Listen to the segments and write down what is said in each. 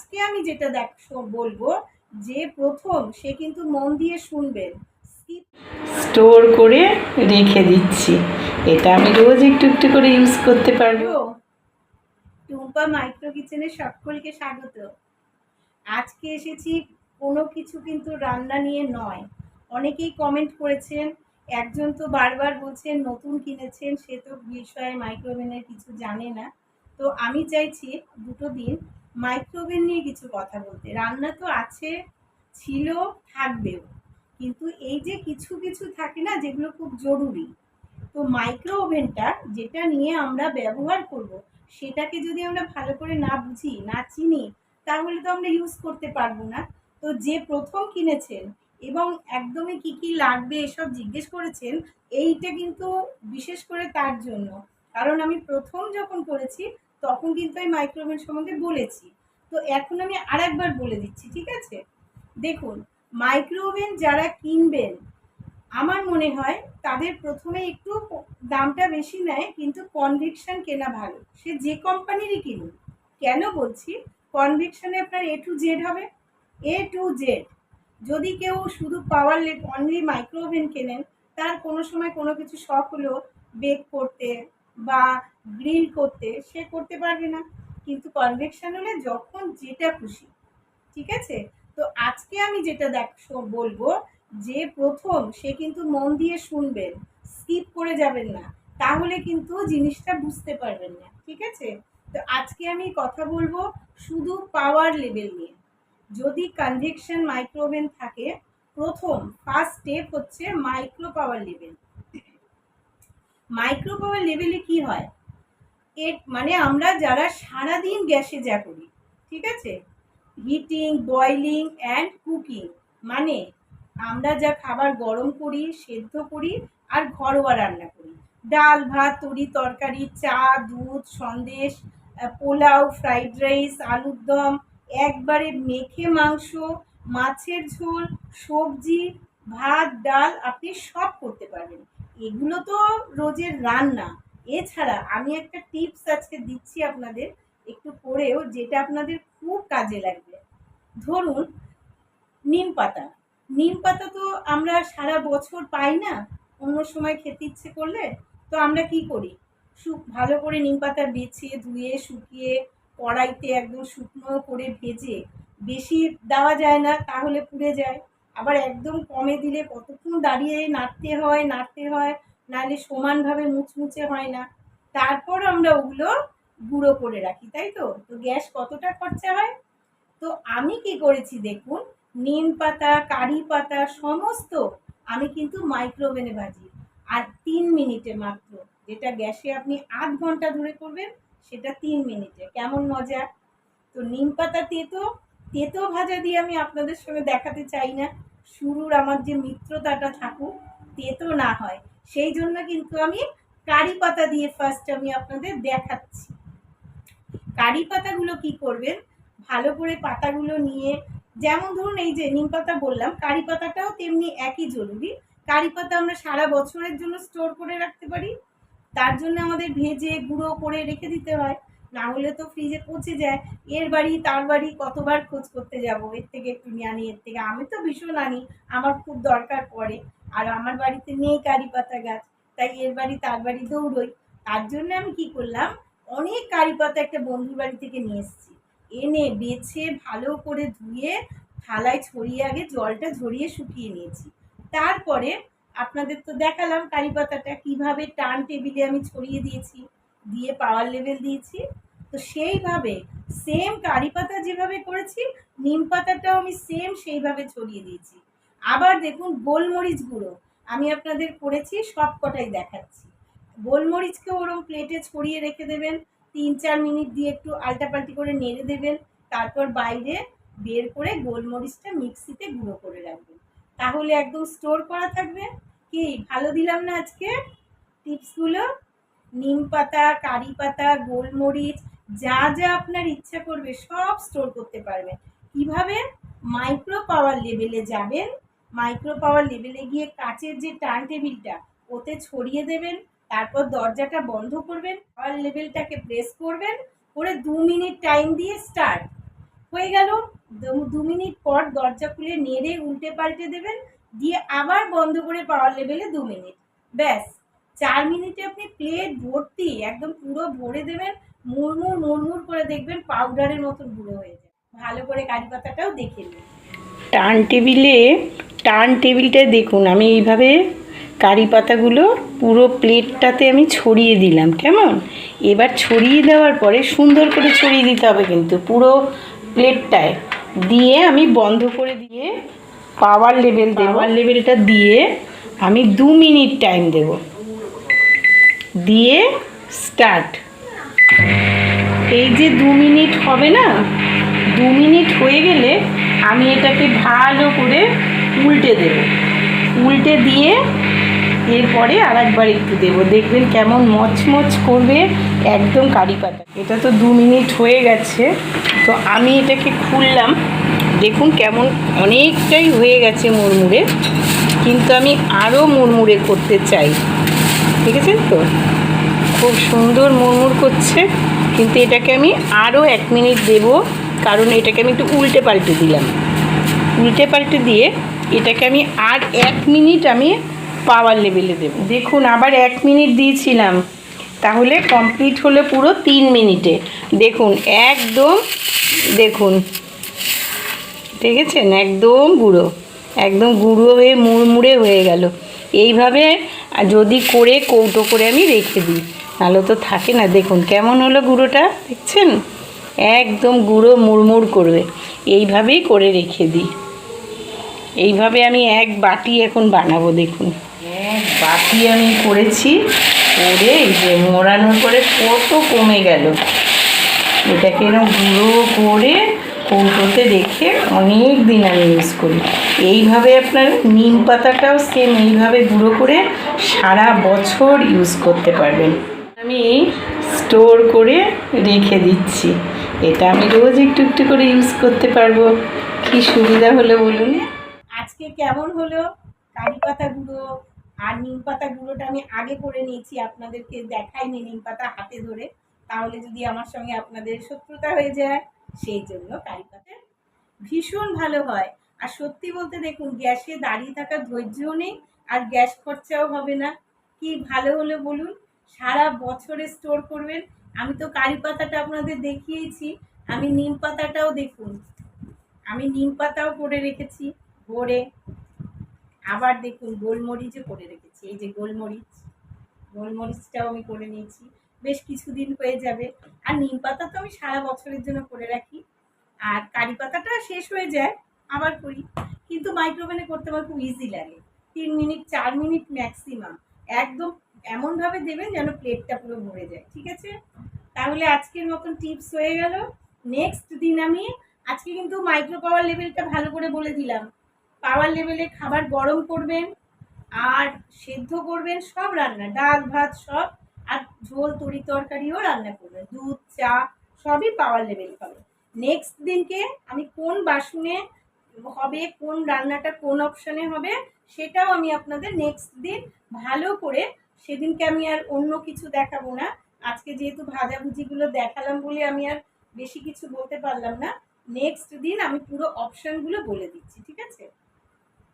আজকে আমি যেটা দেখ বলব যে প্রথম সে কিন্তু মন দিয়ে শুনবেন। স্টোর করে রেখে দিচ্ছি। এটা আমি রোজ একটু একটু করে ইউজ করতে পারব। টুম্পা মাইক্রো কিচেনে সকলকে স্বাগত। আজকে এসেছি কোনো কিছু কিন্তু রান্না নিয়ে নয়। অনেকেই কমেন্ট করেছেন একজন তো বারবার বলছেন নতুন কিনেছেন সে তো বিষয়ে মাইক্রোওভেনের কিছু জানে না। তো আমি চাইছি দুটো দিন মাইক্রোওভেন নিয়ে কিছু কথা বলতে। রান্না তো আছে, ছিল, থাকবেও। কিন্তু এই যে কিছু কিছু থাকে না, যেগুলো খুব জরুরি, তো মাইক্রো ওভেনটা যেটা নিয়ে আমরা ব্যবহার করব, সেটাকে যদি আমরা ভালো করে না বুঝি, না চিনি, তাহলে তো আমরা ইউজ করতে পারব না। তো যে প্রথম কিনেছেন এবং একদমই কি কি লাগবে এসব জিজ্ঞেস করেছেন, এইটা কিন্তু বিশেষ করে তার জন্য। কারণ আমি প্রথম যখন করেছি তখন কিন্তু এই মাইক্রোওভেন সম্বন্ধে বলেছি। তো এখন আমি আরেকবার বলে দিচ্ছি, ঠিক আছে? দেখুন মাইক্রোওভেন যারা কিনবেন, আমার মনে হয় তাদের প্রথমে একটু দামটা বেশি নেয়, কিন্তু কনভিকশন কেনা ভালো। সে যে কোম্পানিরই কিনুন কেন বলছি? কনভিকশনে আপনার এ টু জেড হবে। এ টু জেড যদি কেউ শুধু পাওয়ার লেট অনলি মাইক্রোওভেন কেনেন, তার কোনো সময় কোনো কিছু শখ হলো বেক করতে বা গ্রিল করতে, সে করতে পারবে না। কিন্তু কনভেকশন হলে যখন যেটা খুশি, ঠিক আছে? তো আজকে আমি যেটা দেখ বলব যে প্রথম সে কিন্তু মন দিয়ে শুনবেন স্কিপ করে যাবেন না। তাহলে কিন্তু জিনিসটা বুঝতে পারবেন না, ঠিক আছে? তো আজকে আমি কথা বলব শুধু পাওয়ার লেভেল নিয়ে। যদি কনভেকশন মাইক্রোওভেন থাকে, প্রথম ফার্স্ট স্টেপ হচ্ছে মাইক্রো পাওয়ার লেভেল মাইক্রো লেভেলে কি হয়? এর মানে আমরা যারা সারাদিন গ্যাসে যা করি, ঠিক আছে? হিটিং বয়লিং অ্যান্ড কুকিং মানে আমরা যা খাবার গরম করি, সেদ্ধ করি আর ঘরোয়া রান্না করি। ডাল, ভাত, তরি, তরকারি, চা, দুধ, সন্দেশ পোলাও ফ্রাইড রাইস আলুর দম, একবারে মেখে মাংস, মাছের ঝোল, সবজি, ভাত, ডাল আপনি সব করতে পারবেন। এগুলো তো রোজের রান্না। এছাড়া আমি একটা টিপস আজকে দিচ্ছি আপনাদের একটু পরেও, যেটা আপনাদের খুব কাজে লাগবে। ধরুন, নিম পাতা। নিম পাতা তো আমরা সারা বছর পাই না, অন্য সময় খেতে ইচ্ছে করলে। তো আমরা কি করি? শুক ভালো করে নিম পাতা বেছে ধুয়ে, শুকিয়ে, কড়াইতে একদম শুকনো করে ভেজে, বেশি দেওয়া যায় না, তাহলে পুড়ে যায়। আবার একদম কমে দিলে কতক্ষণ দাঁড়িয়ে নাড়তে হয় নাড়তে হয়, নাহলে সমানভাবে মুচমুচে হয় না। তারপর আমরা ওগুলো গুঁড়ো করে রাখি, তাই তো? তো গ্যাস কতটা খরচা হয়? তো আমি কি করেছি দেখুন, নিম পাতা, কারি পাতা সমস্ত আমি কিন্তু মাইক্রোওভেনে ভাজি। আর তিন মিনিটে মাত্র, যেটা গ্যাসে আপনি আধ ঘণ্টা ধরে করবেন, সেটা তিন মিনিটে। কেমন মজা? তো নিম পাতা তেতো তেতো ভাজা দিয়ে আমি আপনাদের সঙ্গে দেখাতে চাই না। শুরুর আমার যে মিত্রতাটা থাকুক, তেতো না হয়। সেই জন্য কিন্তু আমি কারি পাতা দিয়ে ফার্স্ট আমি আপনাদের দেখাচ্ছি। কারি পাতাগুলো কি করবেন? ভালো করে পাতাগুলো নিয়ে, যেমন ধরুন এই যে নিম পাতা বললাম, কারি পাতাটাও তেমনি একই জরুরি। কারি পাতা আমরা সারা বছরের জন্য স্টোর করে রাখতে পারি। তার জন্য আমাদের ভেজে, গুঁড়ো করে রেখে দিতে হয়। না হলে তো ফ্রিজে পচে যায়। এর বাড়ি, তার বাড়ি কতবার খোঁজ করতে যাব? এর থেকে একটু নিয়ে আনি এর থেকে। আমি তো ভীষণ আনি। আমার খুব দরকার পড়ে। আর আমার বাড়িতে নেই কারি পাতা গাছ। তাই এর বাড়ি, তার বাড়ি দৌড়ই। তার জন্য আমি কি করলাম? অনেক কারি পাতা একটা বন্ধুর বাড়ি থেকে নিয়ে এসেছি। এনে বেছে, ভালো করে ধুয়ে, থালায় ছড়িয়ে আগে জলটা ঝরিয়ে শুকিয়ে নিয়েছি। তারপরে আপনাদের তো দেখালাম কারি পাতাটা কীভাবে টার্ন টেবিলে আমি ছড়িয়ে দিয়েছি। দিয়ে পাওয়ার লেভেল দিয়েছি। তো সেইভাবে সেম কারি পাতা যেভাবে করেছি, নিম পাতাটাও আমি সেম সেইভাবে ছড়িয়ে দিয়েছি। আবার দেখুন গোলমরিচ গুঁড়ো আমি আপনাদের করেছি সব কটাই দেখাচ্ছি। গোলমরিচকে ওরম প্লেটে ছড়িয়ে রেখে দেবেন, তিন চার মিনিট দিয়ে একটু আলটাপাল্টি করে নেড়ে দেবেন, তারপর বাইরে বের করে গোলমরিচটা মিক্সিতে গুঁড়ো করে রাখবেন। তাহলে একদম স্টোর করা থাকবে। কি, ভালো দিলাম না আজকে? টিপসগুলো? নিম পাতা, কারি পাতা, গোলমরিচ, যা যা আপনার ইচ্ছা করবে সব স্টোর করতে পারবেন। কীভাবে? মাইক্রো পাওয়ার লেভেলে যাবেন। মাইক্রো পাওয়ার লেভেলে গিয়ে কাচের যে টার্ন টেবিলটা ওতে ছড়িয়ে দেবেন, তারপর দরজাটা বন্ধ করবেন পাওয়ার লেভেলটাকে প্রেস করবেন, করে দু মিনিট টাইম দিয়ে স্টার্ট হয়ে গেল। দু- মিনিট পর দরজা খুলে নেড়ে উল্টে পাল্টে দেবেন, দিয়ে আবার বন্ধ করে পাওয়ার লেভেলে দু মিনিট ব্যাস। চার মিনিটে আপনি প্লেট ভর্তি একদম পুরো ভরে দেবেন মুড়মুড় মুড়মুড় করে দেখবেন পাউডারের মতন গুঁড়ো হয়ে যায় ভালো করে কারি পাতাটাও দেখে নিন। টার্ন টেবিলে টার্ন টেবিলটায় দেখুন আমি এইভাবে কারি পাতাগুলো পুরো প্লেটটাতে আমি ছড়িয়ে দিলাম কেমন? এবার ছড়িয়ে দেওয়ার পরে সুন্দর করে ছড়িয়ে দিতে হবে কিন্তু পুরো প্লেটটায় দিয়ে আমি বন্ধ করে দিয়ে পাওয়ার লেভেল দেব। পাওয়ার লেভেলটা দিয়ে আমি দু মিনিট টাইম দেব। দিয়ে স্টার্ট এই যে দু মিনিট হবে না, দু মিনিট হয়ে গেলে আমি এটাকে ভালো করে উল্টে দেব। উল্টে দিয়ে এরপরে আর একবার একটু দেবো। দেখবেন কেমন মচমচ করবে একদম কারি পাতা। এটা তো দু মিনিট হয়ে গেছে, তো আমি এটাকে খুললাম। দেখুন কেমন অনেকটাই হয়ে গেছে মুড়মুড়ে, কিন্তু আমি আরও মুড়মুড়ে করতে চাই। দেখেছেন তো খুব সুন্দর মুড়মুড় করছে। কিন্তু এটাকে আমি আরও এক মিনিট দেব, কারণ এটাকে আমি একটু উল্টে পাল্টে দিলাম। উল্টে পাল্টে দিয়ে এটাকে আমি আর এক মিনিট আমি পাওয়ার লেভেলে দেব। দেখুন, আবার এক মিনিট দিয়েছিলাম। তাহলে কমপ্লিট হলো পুরো তিন মিনিটে। দেখুন, একদম, দেখুন। দেখেছেন একদম গুঁড়ো। একদম গুঁড়ো হয়ে, মুড়মুড়ে হয়ে গেল। এইভাবে যদি করে কৌটো করে আমি রেখে দিই, নাহলে তো থাকে না। দেখুন, কেমন হলো গুঁড়োটা? দেখছেন? একদম গুঁড়ো মুড়মুড় করবে এইভাবেই করে রেখে দিই। এইভাবে আমি এক বাটি এখন বানাবো, দেখুন। এক বাটি আমি করেছি, করে এই যে মোড়ানোর পরে কত কমে গেল। এটাকে এরকম গুঁড়ো করে কৌটোতে রেখে অনেক দিন আমি ইউজ করি। এইভাবে আপনার নিম পাতাটাও সেম এইভাবে গুঁড়ো করে সারা বছর ইউজ করতে পারবেন। আমি স্টোর করে রেখে দিচ্ছি। এটা আমি রোজ একটু একটু করে ইউজ করতে পারব। কি সুবিধা হলো বলুন? আজকে কেমন হলো? কারি পাতা গুঁড়ো আর নিম পাতা গুঁড়োটা আমি আগে করে নিয়েছি, আপনাদেরকে দেখাইনি নিম পাতা হাতে ধরে। তাহলে যদি আমার সঙ্গে আপনাদের শত্রুতা হয়ে যায়। সেই জন্য কারি পাতা ভীষণ ভালো হয়। আর সত্যি বলতে দেখুন, গ্যাসে দাঁড়িয়ে থাকার ধৈর্যও নেই, আর গ্যাস খরচাও হবে না। কি ভালো হলো বলুন, সারা বছরে স্টোর করবেন। আমি তো কারি পাতাটা আপনাদের দেখিয়েছি, আমি নিম পাতাটাও দেখুন, আমি নিম পাতাও করে রেখেছি ভরে। আবার দেখুন, গোলমরিচও করে রেখেছি, এই যে গোলমরিচ, গোলমরিচটাও আমি করে নিয়েছি। বেশ কিছুদিন হয়ে যাবে। আর নিম পাতা তো আমি সারা বছরের জন্য করে রাখি। আর কারি পাতাটা শেষ হয়ে যায়, আবার করি। কিন্তু মাইক্রোওভেনে করতে আমার খুব ইজি লাগে। তিন মিনিট, চার মিনিট ম্যাক্সিমাম একদম এমনভাবে দেবেন যেন প্লেটটা পুরো ভরে যায়, ঠিক আছে? তাহলে আজকের মতন টিপস হয়ে গেল। নেক্সট দিন আমি আজকে কিন্তু মাইক্রো পাওয়ার লেভেলটা ভালো করে বলে দিলাম। পাওয়ার লেভেলে খাবার গরম করবেন, আর সেদ্ধ করবেন সব রান্না, ডাল, ভাত সব আর ঝোল, তরি তরকারিও রান্না করবেন দুধ, চা, সবই পাওয়ার লেভেল হবে। নেক্সট দিনকে আমি কোন বাসনে হবে, কোন রান্নাটা কোন অপশানে হবে, সেটাও আমি আপনাদের নেক্সট দিন ভালো করে, সেদিনকে আমি আর অন্য কিছু দেখাবো না। আজকে যেহেতু ভাজাভুজিগুলো দেখালাম বলে আমি আর বেশি কিছু বলতে পারলাম না। নেক্সট দিন আমি পুরো অপশানগুলো বলে দিচ্ছি, ঠিক আছে?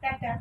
টাটা।